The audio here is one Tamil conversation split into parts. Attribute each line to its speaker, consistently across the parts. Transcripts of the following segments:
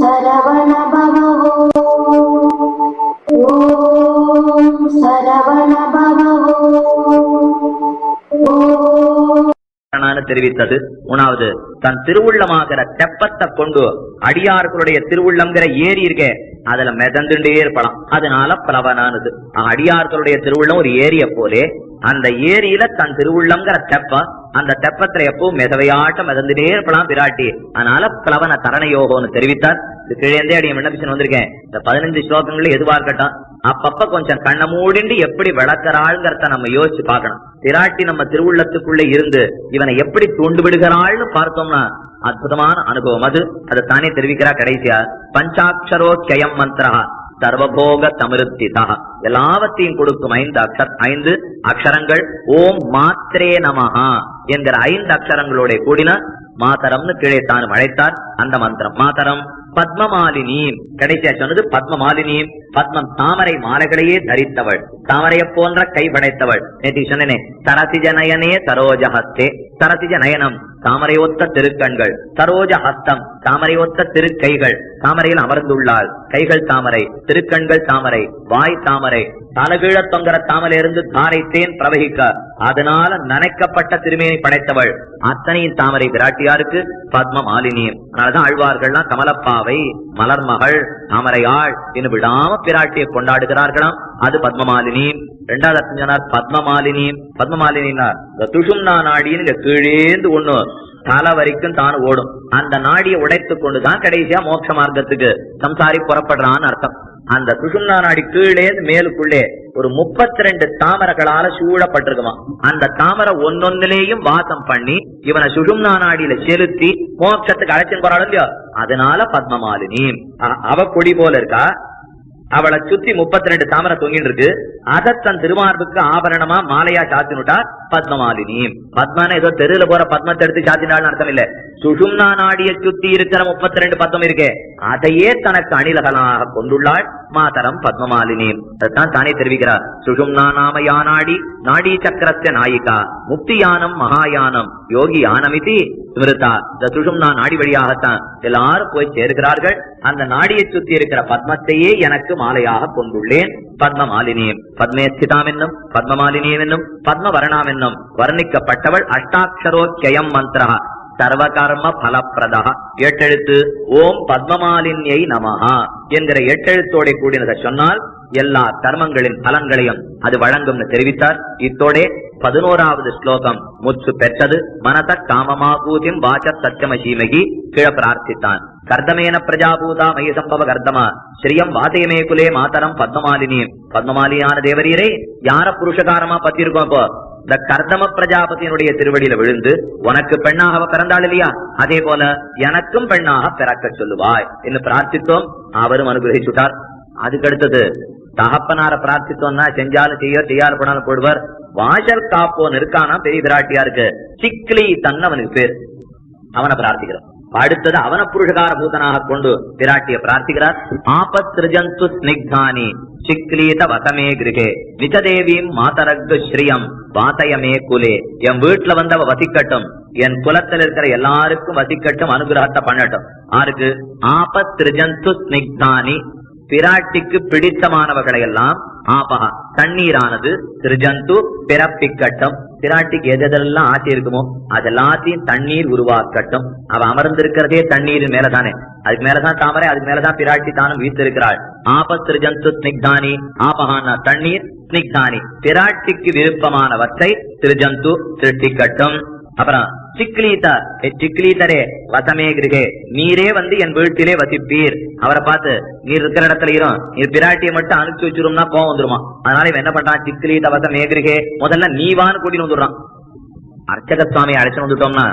Speaker 1: சரவண பவோ ஓம் சரவண பவோ
Speaker 2: தெரிவித்தது. மூணாவது தன் திருவுள்ளமாகிற தெப்பத்தை கொண்டு அடியார்களுடைய திருவுள்ளம்ங்கிற ஏரி இருக்கே அதுல மிதந்துட்டே இருப்பலாம். அதனால பிளவனானது அடியார்களுடைய திருவுள்ளம் ஒரு ஏரிய போலே அந்த ஏரியில தன் திருவுள்ளம்ங்கிற தெப்பம் அந்த தெப்பத்துல எப்பவும் மிதவையாட்டம் மிதந்துட்டே இருப்பலாம் பிராட்டி. அதனால பிளவன தரண யோகம்னு தெரிவித்தார். இது கீழேந்தே அடிய விண்ணப்பிச்சு வந்திருக்கேன். இந்த பதினஞ்சு ஸ்லோகங்கள் எதுவா இருக்கட்டும் அப்பப்ப கொஞ்சம் கண்ணை மூடிண்டு எப்படி விளக்குறாள்ங்கிறத நம்ம யோசிச்சு பார்க்கணும். திராட்டி நம்ம திருவுள்ளத்துக்குள்ள இருந்து இவனை எப்படி தூண்டு விடுகிறாள்னு பார்த்தோம்னா அற்புதமான அனுபவம் அது. அதை தானே தெரிவிக்கிறா கடைசியா பஞ்சாட்சரோக்கியம் மந்திரா சர்வபோக தமிருத்திதா எல்லாவற்றையும் கொடுக்கும் ஐந்து அக்ஷர் ஐந்து அக்ஷரங்கள் ஓம் மாத்திரே நமஹா என்கிற ஐந்து அக்ஷரங்களோட கூடின மாதரம்னு கீழே தான் அழைத்தார் அந்த மந்திரம். மாதரம் பத்மமாலினி கடைசியா சொன்னது பத்மமாலினி பத்மம் தாமரை மாலைகளையே தரித்தவள். தாமரையை போன்ற கை படைத்தவள். நேற்று சொன்னேனே சரசிஜ நயனே சரோஜஹஸ்தே சரசிஜ நயனம் தாமரை ஒத்த திருக்கண்கள். சரோஜ ஹஸ்தம் தாமரை ஒத்த திருக்கைகள். தாமரையில் அமர்ந்துள்ளாள். கைகள் தாமரை திருக்கண்கள் தாமரை வாய் தாமரை. தலகீழ தொங்கர தாமலிருந்து தாரை தேன் பிரவகிக்க. அதனால நனைக்கப்பட்ட திருமேனி படைத்தவள். அத்தனையும் தாமரை பிராட்டியாருக்கு பத்ம மாலினி அதனாலதான் ஆழ்வார்கள்லாம் கமலப்பாவை மலர்மகள் தாமரையாள் என்று விடாம பிராட்டியை கொண்டாடுகிறார்களாம். அது பத்மமாலினி ரெண்டாவது அர்த்தம் சொன்னார் பத்மமாலினி பத்மமாலினா துஷும்னா நாடின்னு இங்க கீழேந்து ஒண்ணு. தலை வரைக்கும் தான் ஓடும். அந்த நாடியை உடைத்துக் கொண்டுதான் கடைசியா மோட்ச மார்க்கத்துக்கு சம்சாரி புறப்படுறான்னு அர்த்தம். அந்த சுசும்னா நாடி கீழே மேலுக்குள்ளே ஒரு முப்பத்தி ரெண்டு தாமரைகளால சூழப்பட்டிருக்குமா. அந்த தாமரை ஒன்னொன்னுலேயும் வாசம் பண்ணி இவனை சுஷும்னா நாடியில செலுத்தி மோட்சத்துக்கு அழைச்சின்னு போறாள் இல்லையோ? அதனால பத்மமாலினி. அவ கொடி போல இருக்கா. அவளை சுத்தி முப்பத்தி ரெண்டு தாமரை தொங்கிட்டு இருக்கு. அத தன் திருமார்புக்கு ஆபரணமா மாலையா சாத்தினுட்டா பத்மமாலினி. பத்மான ஏதோ தெருல போற பத்மத்தை எடுத்து சாத்தினாள்னு அர்த்தம் இல்ல. சுஷும்னா நாடிய சுத்தி இருக்கிற முப்பத்தி ரெண்டு பத்மம் இருக்கே. அதையே தனக்கு அணிலகனாக கொண்டுள்ளாள் மாதரம் பத்மமாலினி. அதான் தானே தெரிவிக்கிறார். சுஷும்னா நாம யானாடி நாடி சக்கரஸ்ய நாயிகா. முக்தியானம் மகாயானம். யோகி யானமிதி ஸ்மிருதா இந்த சுஷும்னா நாடி வழியாகத்தான் எல்லாரும் போய் சேர்கிறார்கள் அந்த நாடியை சுத்தி இருக்கிற பத்மத்தையே எனக்கு மாலையாக கொண்டுள்ளேன். பத்ம மாலினி பத்மே ஸ்திதாம் பத்மமாலினியம் என்னும் பத்மவரணாம் என்னும் வர்ணிக்கப்பட்டவள் அஷ்டாட்சரோக்கியம் மந்திரா சர்வகர்ம பலப்பிரதா எட்டெழுத்து ஓம் பத்மமாலின்யை நமஹா என்கிற எட்டெழுத்தோட கூடினதை சொன்னால் எல்லா கர்மங்களின் பலன்களையும் அது வழங்கும்னு தெரிவித்தார். இத்தோடே பதினோராவது ஸ்லோகம் முற்று பெற்றது. மனத காமமாபூதிம் வாச்ச சத்தியமசீமகி கிழ பிரார்த்தித்தான். கர்தமேன பிரஜாபூதா மய சம்பவ கர்தமா. ஸ்ரீயம் வாதயமே குலே மாதரம் பத்மமாலினி. பத்மமாலியான தேவரீரே யார புருஷகாரமா பத்திருக்கோம் இப்போ? இந்த கர்தம பிரஜாபதியினுடைய திருவடியில விழுந்து உனக்கு பெண்ணாக அவ பிறந்தாள் இல்லையா? அதே போல எனக்கும் பெண்ணாக பிறக்க சொல்லுவாய் என்று பிரார்த்தித்தோம். அவரும் அனுகிரகிச்சுட்டார். அதுக்கு அடுத்தது தகப்பனார பிரார்த்தித்தோம்னா செஞ்சாலும் செய்ய செய்யாலும் போனாலும் போடுவார். வாஷர் காப்போன் இருக்கானா பெரிய பிராட்டியா இருக்கு. சிக்லி தன் அவனுக்கு பேர். அவனை பிரார்த்திக்கிறார். அடுத்தது அவன புருஷகார பூதனாக கொண்டு பிராட்டிய பிரார்த்திக்கிறார். ஆபத் ஸ்னிக்தானி. சிக்லீத வசமே கிருகே. நிஜதேவியும் மாதரக்கு ஸ்ரீயம். வாசயமே குலே. என் வீட்டுல வந்தவ வசிக்கட்டும். என் குலத்தில் இருக்கிற எல்லாருக்கும் வசிக்கட்டும் அனுகிரகத்தை பண்ணட்டும். ஆருக்கு? ஆபத் ஸ்னிக்தானி. பிராட்டிக்கு பிடித்தமானவர்களை எல்லாம் ஆபகா தண்ணீரானது திருஜந்து பிறப்பிக்கட்டும் பிராட்டிக்கு எதெல்லாம் ஆசை இருக்குமோ அதெல்லாத்தையும் தண்ணீர் உருவாக்கட்டும். அவ அமர்ந்திருக்கிறதே தண்ணீரின் மேலதானே. அதுக்கு மேலதான் தாமரை அதுக்கு மேலதான் பிராட்டி தானும் வீத்திருக்கிறாள். ஆப திருஜந்து ஸ்னிக்தானி ஆபகான தண்ணீர் ஸ்னிக்தானி. பிராட்டிக்கு விருப்பமானவற்றை திருஜந்து திருட்டிக்கட்டும் அப்புறம் சிக்லீத ஏ சிக்லீதரே வசமே கிருகே. நீரே வந்து என் வீட்டிலே வசிப்பீர். அவரை பார்த்து நீர் இருக்கிற இடத்துல இரும் நீர் பிராட்டியை மட்டும் அனுப்பிச்சு வச்சிரும்னா கோவம் வந்துருமா? அதனால இவன் என்ன பண்றான்? சிக்லீத வசமே கிருகே முதல்ல நீவான்னு கூட்டின்னு வந்துடுறான். அர்ச்சக சுவாமியை அழைச்சு வந்துட்டோம்னா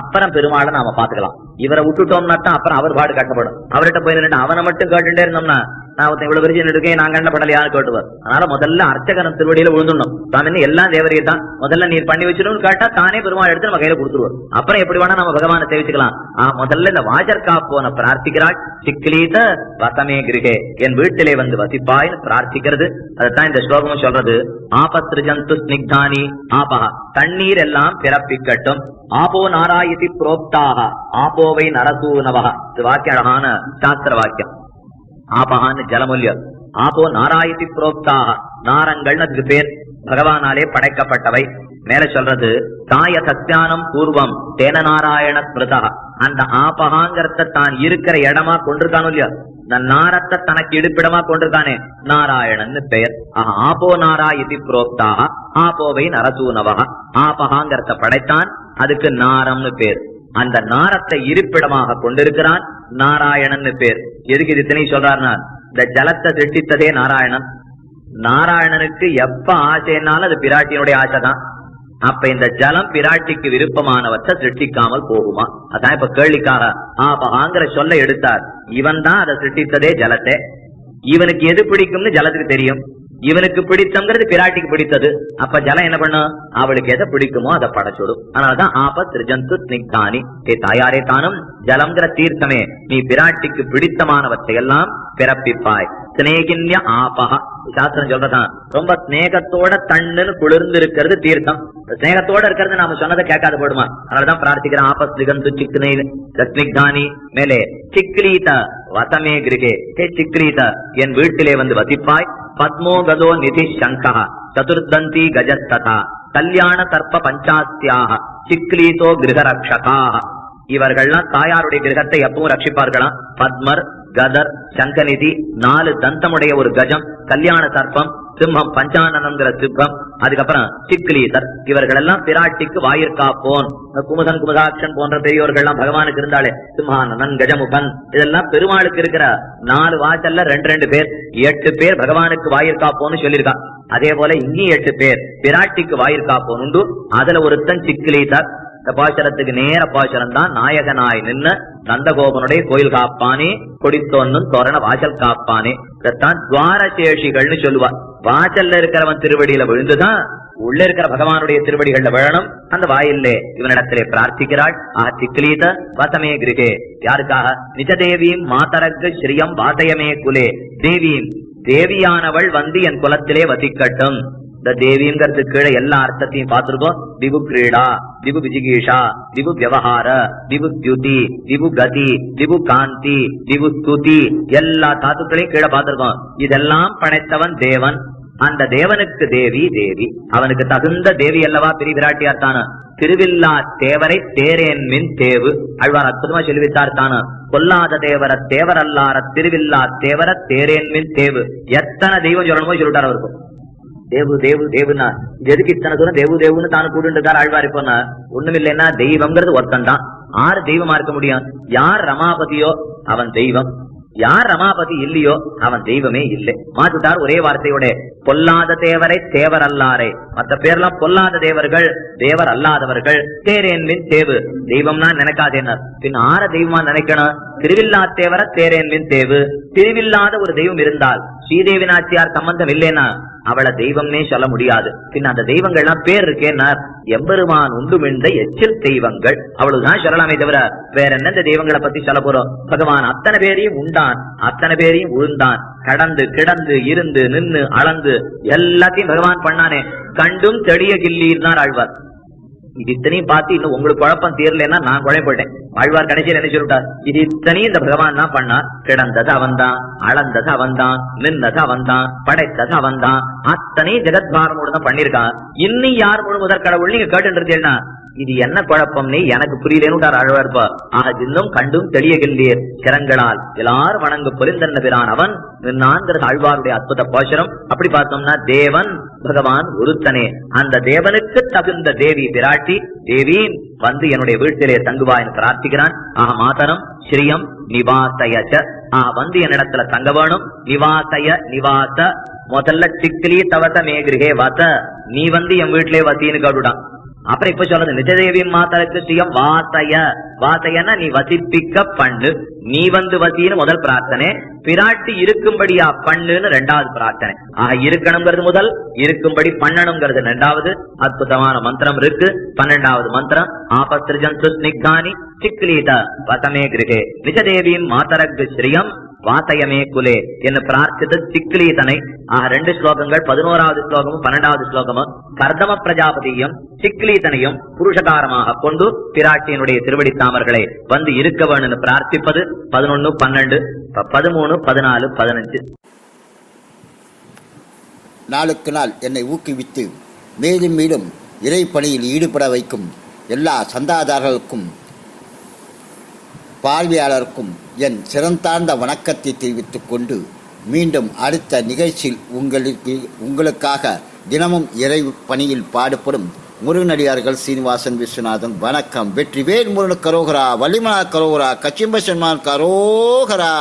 Speaker 2: அப்புறம் பெருமாளை நாம பாத்துக்கலாம் இவரை விட்டுட்டோம்னா தான் அப்புறம் அவர் பாடு கட்டப்படும். அவர்கிட்ட போய் நின்று அவனை மட்டும் கேட்டுட்டே இருந்தோம்னா நான் ஒருத்தன் இவ்வளவு பெரிய இருக்கேன் நான் கண்டப்படலையான்னு கேட்டுவார்? அதனால முதல்ல அர்ச்சகன் திருவடியில விழுந்துடணும். சாமி என்ன எல்லாம் தேவரையே தான் முதல்ல நீர் பண்ணி வச்சிடும் கேட்டா தானே பெருமாள் எடுத்து நம்ம கையில கொடுத்துருவார். அப்புறம் எப்படி வேணா நம்ம பகவானை சேவிச்சுக்கலாம். ஆ, முதல்ல இந்த வாஜர்கா போன பிரார்த்திக்கிறாள். சிக்கிலீத வசமே கிருகே. என் வீட்டிலே வந்து வசிப்பாய்னு பிரார்த்திக்கிறது. அதுதான் இந்த ஸ்லோகமும் சொல்றது. ஆபத்ரு ஜந்து ஸ்னிக்தானி ஆபா தண்ணீர் எல்லாம் பிறப்பிக்கட்டும். ஆபோ நாராயதி புரோக்தாக ஆபோ ஆபோவை நரசூனவா இது வாக்கியம் அழகான சாஸ்திர வாக்கியம். ஆபகான்னு ஜலமூல்யம் ஆபோ நாராயதி புரோக்தாக நாரங்கள் அதுக்கு பேர். பகவானாலே படைக்கப்பட்டவை. மேல சொல்றது தாய சத்தியானம் பூர்வம் தேன நாராயண ஸ்மிருதா அந்த ஆபகாங்கிறத தான் இருக்கிற இடமா கொண்டிருக்கானோ இல்லையா? இந்த நாரத்தை தனக்கு இடுப்பிடமா கொண்டிருக்கானே. நாராயணன் பெயர். ஆபோ நாரா இது புரோக்தாக ஆபோவை நரசூனவா ஆபகாங்கிறத படைத்தான். அதுக்கு நாரம்னு பேர். அந்த நாரத்தை இருப்பிடமாக கொண்டிருக்கிறான் நாராயணன்னு பேர். எதுக்கு இது இத்தனை சொல்றாருன்னா இந்த ஜலத்தை சிருஷ்டித்ததே நாராயணன். நாராயணனுக்கு எப்ப ஆசைனாலும் அது பிராட்டியினுடைய ஆசைதான். அப்ப இந்த ஜலம் பிராட்டிக்கு விருப்பமானவற்றை சிருஷ்டிக்காமல் போகுமா? அதான் இப்ப கேள்விக்காக ஆபகாங்கிற சொல்ல எடுத்தார். இவன் தான் அதை சிருஷ்டித்ததே ஜலத்தை. இவனுக்கு எது பிடிக்கும்னு ஜலத்துக்கு தெரியும். இவனுக்கு பிடித்தங்கிறது பிராட்டிக்கு பிடித்தது. அப்ப ஜலம் என்ன பண்ணும் அவளுக்கு எதை பிடிக்குமோ அதை படைச்சுடும் அதனாலதான் ஆப திருஜந்து ஸ்னிக்தானி ஏ தாயாரே தானும் ஜலம்ங்கிற தீர்த்தமே. நீ பிராட்டிக்கு பிடித்தமானவற்றை எல்லாம் பிறப்பிப்பாய். சிநேகின்ய ஆபகா சாஸ்திரம் சொல்றதான் ரொம்ப ஸ்நேகத்தோட தண்ணுன்னு குளிர்ந்து இருக்கிறது தீர்த்தம். ஸ்நேகத்தோட இருக்கிறது நாம சொன்னதை கேட்காத போடுமா? அதனாலதான் பிரார்த்திக்கிறேன் ஆபஸ்திகந்து சிக்னே ரத்னிக்தானி மேலே சிக்ரீத வசமே கிருகே. ஹே சிக்ரீத என் வீட்டிலே வந்து வசிப்பாய். பத்மோ கதோ நிதி சங்கா சதுர்தந்தி கஜஸ்ததா. கல்யாண தர்ப்ப பஞ்சாஸ்தியாக. சிக்லீதோ கிரகரக்ஷகாக இவர்கள்லாம் தாயாருடைய கிரகத்தை எப்பவும் ரட்சிப்பார்களாம் பத்மர் கதர் சங்கநிதி நாலு தந்தமுடைய ஒரு கஜம் கல்யாண சர்ப்பம் சிம்மம் பஞ்சானனங்கிற சிப்பம் அதுக்கப்புறம் சிக்லீதர் இவர்கள் எல்லாம் பிராட்டிக்கு வாயிற்காப்போன். போன் குமுதன் குமுதாட்சன் போன்ற பெரியோர்கள் எல்லாம் பகவானுக்கு இருந்தாலே சிம்ஹானனன் கஜமுகன் இதெல்லாம் பெருமாளுக்கு இருக்கிற நாலு வாசல்ல ரெண்டு ரெண்டு பேர். எட்டு பேர் பகவானுக்கு வாயிற்காப்போன்னு சொல்லியிருக்கான் அதே போல இங்கேயும் எட்டு பேர் பிராட்டிக்கு வாயிற்காப்போன் உண்டு. அதுல ஒருத்தன் சிக்லீதர் இந்த பாசரத்துக்கு நேர பாசரம் தான். நாயகனாய் நின்ன நந்தகோபனுடைய கோயில் காப்பானே கொடித்தோன்னும் தோரண வாசல் காப்பானே. இதைத்தான் துவாரசேஷிகள்னு சொல்லுவா. வாசல்ல இருக்கிறவன் திருவடியில விழுந்துதான் உள்ள இருக்கிற பகவானுடைய திருவடிகள்ல விழணும். அந்த வாயிலே இவனிடத்திலே பிரார்த்திக்கிறாள். ஆ சிக்லீத வசமே கிருகே. யாருக்காக? நிஜதேவியும் மாதரக்கு ஸ்ரீயம் வாசயமே குலே. தேவியும் தேவியானவள் வந்து என் குலத்திலே வசிக்கட்டும். இந்த தேவிங்கிறது கீழே எல்லா அர்த்தத்தையும் பார்த்திருக்கோம். திவு கிரீடா திவு விஜிகீஷா திவு விவகார திவு தியுதி திவு கதி திவு காந்தி திவு துதி எல்லா தாத்துக்களையும் கீழே பார்த்திருக்கோம். இதெல்லாம் படைத்தவன் தேவன். அந்த தேவனுக்கு தேவி தேவி. அவனுக்கு தகுந்த தேவி அல்லவா? பெரிய விராட்டியார் தான. திருவில்லா தேவரை தேரேன் மின் தேவு. அழ்வார் அற்புதமா சொல்லிவிட்டார் தான. கொல்லாத தேவர தேவரல்லார திருவில்லா தேவர தேரேன் மின் தேவு. எத்தனை தெய்வம் சொல்லணுமோ சொல்லிட்டார் அவருக்கும் தேவு தேவு தேவுனா. எதுக்கு இத்தனை தூரம் தேவு தேவுன்னு தான் கூட்டு ஆழ்வார் இப்போன்னா. ஒண்ணும் இல்லைன்னா தெய்வம்ங்கிறது ஒருத்தன் தான் ஆறு தெய்வமா இருக்க முடியும்? யார் ரமாபதியோ? அவன் தெய்வம். யார் ரமாபதி இல்லையோ? அவன் தெய்வமே இல்லை. மாத்துட்டார் ஒரே வார்த்தையோட பொல்லாத தேவரை தேவர் அல்லாரே மத்த பேர்லாம் பொல்லாத தேவர்கள் தேவர் அல்லாதவர்கள் தேரேன்மின் தேவு. தெய்வம்னா நினைக்காதேனர். பின் ஆற தெய்வமா நினைக்கணும்? திருவில்லா தேவர தேரேன்மின் தேவு. திருவில்லாத ஒரு தெய்வம் இருந்தால் ஸ்ரீதேவி நாச்சியார் சம்பந்தம் இல்லைன்னா அவளை தெய்வம்னே சொல்ல முடியாது. பின் அந்த தெய்வங்கள்லாம் பேர் இருக்கேன்னார் எம்பெருமான் உண்டுமிழ்ந்த எச்சில் தெய்வங்கள். அவ்வளவுதான் சொல்லலாமே தவிர வேற என்ன இந்த தெய்வங்களை பத்தி சொல்ல போறோம்? பகவான் அத்தனை பேரையும் உண்டான் அத்தனை பேரையும் உழுந்தான். கடந்து கிடந்து இருந்து நின்னு அளந்து எல்லாத்தையும் பகவான் பண்ணானே. கண்டும் தெளிய கில்லீர்னார் ஆழ்வார். இது இத்தனையும் பார்த்து இன்னும் உங்களுக்கு குழப்பம் தீரலன்னா நான் குழப்பட்டேன் ஆழ்வார் கடைசியில் என்ன சொல்லிட்டார்? இது இத்தனையும் இந்த பகவான் தான் பண்ணா கிடந்தது அவன்தான் அளந்தது அவன்தான் நின்னது அவன்தான் படைத்தது அவன்தான் அத்தனையும் ஜெகத்பாரனோட தான் பண்ணிருக்கான் இன்னும் யார் முழு முதற் கடவுள்? நீங்க கேட்டு இருந்தீங்கன்னா இது என்ன குழப்பம்னு எனக்கு புரியலேன்னு ஆழ்வார்ப்பா ஆக இன்னும் கண்டும் தெளியகின்றீர் கிரங்களால் எல்லாரும் வணங்கு பொருந்தன்ன பிரான் அவன். நான்கிறது ஆழ்வாருடைய அற்புத போஷரம் அப்படி பார்த்தோம்னா தேவன் பகவான் ஒருத்தனே. அந்த தேவனுக்கு தகுந்த தேவி பிராட்டி தேவி வந்து என்னுடைய வீட்டிலே தங்குவா என்று பிரார்த்திக்கிறான். ஆக மாதரம் ஸ்ரீயம் நிவாசயச்ச ஆ வந்து என்னிடத்துல தங்க வேணும் நிவாசய நிவாச. முதல்ல சிக்கிலி தவச மேகிருகே வச நீ வந்து என் வீட்டிலே வசின்னு கடுடான் அப்புறம் இப்ப சொல்றது நிஜதேவி மாதருக்கு சுயம் வாசைய. வாசையன்னா நீ வசிப்பிக்க பண்ணு. நீ வந்து வசின்னு முதல் பிரார்த்தனை. பிராட்டி இருக்கும்படியா பண்ணுன்னு ரெண்டாவது பிரார்த்தனை. ஆக இருக்கணுங்கிறது முதல் இருக்கும்படி பண்ணணுங்கிறது ரெண்டாவது. அற்புதமான மந்திரம் இருக்கு. பன்னெண்டாவது மந்திரம் ஆபத்ரிஜன் சுஸ்னிகானி சிக்லீத வசமே கிருகே. நிஜதேவியும் மாதரக்கு ஸ்ரீயம் வாசயமே குலே என்று பிரார்த்தித்து சிக்லீதனை ஆக ரெண்டு ஸ்லோகங்கள் பதினோராவது ஸ்லோகமும் பன்னெண்டாவது ஸ்லோகமும் கர்தம பிரஜாபதியும் சிக்லீதனையும் புருஷகாரமாக கொண்டு பிராட்டியினுடைய திருவடி தாமர்களை வந்து இருக்க வேணும்னு பிரார்த்திப்பது பதினொன்னு பன்னெண்டு ப- பதிமூணு பதினாலு பதினஞ்சு.
Speaker 3: நாளுக்கு நாள் என்னை ஊக்குவித்து மேலும் மேலும் இறை பணியில் ஈடுபட வைக்கும் எல்லா சந்தாதாரர்களுக்கும் பார்வையாளருக்கும் என் சிறந்தார்ந்த வணக்கத்தை தெரிவித்துக் கொண்டு மீண்டும் அடுத்த நிகழ்ச்சியில் உங்களுக்கு உங்களுக்காக தினமும் இறை பணியில் பாடுபடும் முருகனடியார்கள் சீனிவாசன் விஸ்வநாதன். வணக்கம். வெற்றிவேல் முருகன் கரோகரா வள்ளிமலா கரோகரா கச்சிம்பசன்மான் கரோகரா.